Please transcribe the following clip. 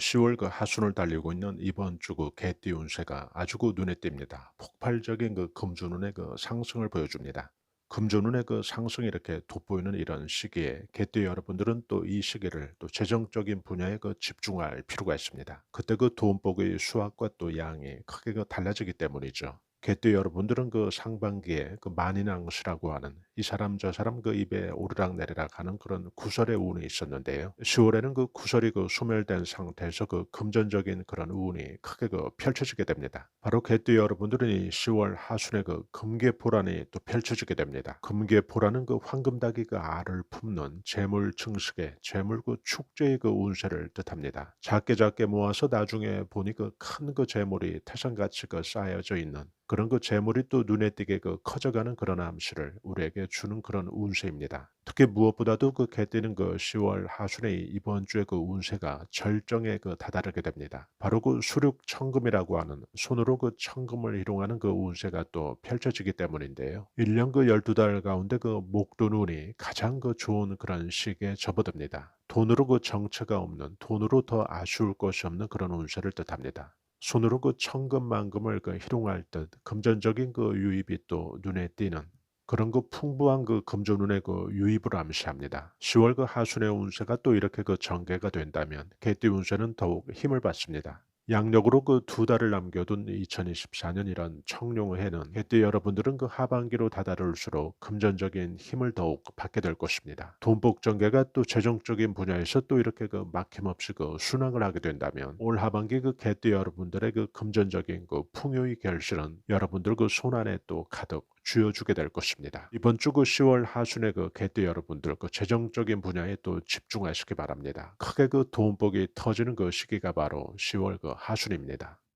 10월 그 하순을 달리고 있는 이번 주그 개띠 운세가 아주 그 눈에 띕니다. 폭발적인 그 금주눈의 그 상승을 보여줍니다. 금주눈의 그 상승이 이렇게 돋보이는 이런 시기에 개띠 여러분들은 또 이 시기를 또 재정적인 분야에 그 집중할 필요가 있습니다. 그때 그 돈복의 수확과 또 양이 크게 그 달라지기 때문이죠. 개띠 여러분들은 그 상반기에 그 만인왕수라고 하는 이 사람 저 사람 그 입에 오르락 내리락 하는 그런 구설의 운이 있었는데요. 10월에는 그 구설이 그 소멸된 상태에서 그 금전적인 그런 운이 크게 그 펼쳐지게 됩니다. 바로 개띠 여러분들은 이 10월 하순에 그 금계포란이 또 펼쳐지게 됩니다. 금계포라는 그 황금닭이 그 알을 품는 재물 증식의 재물 그 축제의 그 운세를 뜻합니다. 작게 작게 모아서 나중에 보니 그 큰그 재물이 태산같이 그 쌓여져 있는 그런 그 재물이 또 눈에 띄게 그 커져가는 그런 암시를 우리에게 주는 그런 운세입니다. 특히 무엇보다도 그 개띠는 그 10월 하순의 이번 주에 그 운세가 절정에 그 다다르게 됩니다. 바로 그 수륙 천금이라고 하는 손으로 그 천금을 희롱하는 그 운세가 또 펼쳐지기 때문인데요. 1년 그 12달 가운데 그 목돈 운이 가장 그 좋은 그런 시기에 접어듭니다. 돈으로 그 정체가 없는 돈으로 더 아쉬울 것이 없는 그런 운세를 뜻합니다. 손으로 그 천금만금을 그 희롱할 듯 금전적인 그 유입이 또 눈에 띄는 그런 그 풍부한 그 금전운의 그 유입을 암시합니다. 10월 그 하순의 운세가 또 이렇게 그 전개가 된다면 개띠 운세는 더욱 힘을 받습니다. 양력으로 그 두 달을 남겨둔 2024년 이런 청룡해는 개띠 여러분들은 그 하반기로 다다를수록 금전적인 힘을 더욱 받게 될 것입니다. 돈복 전개가 또 재정적인 분야에서 또 이렇게 그 막힘없이 그 순항을 하게 된다면 올 하반기 그 개띠 여러분들의 그 금전적인 그 풍요의 결실은 여러분들 그 손안에 또 가득 쥐어주게 될 것입니다. 이번 주그 10월 하순에 그 개띠 여러분들 그 재정적인 분야에 또 집중하시기 바랍니다. 크게 그 돈복이 터지는 그 시기가 바로 10월 그 하순입니다.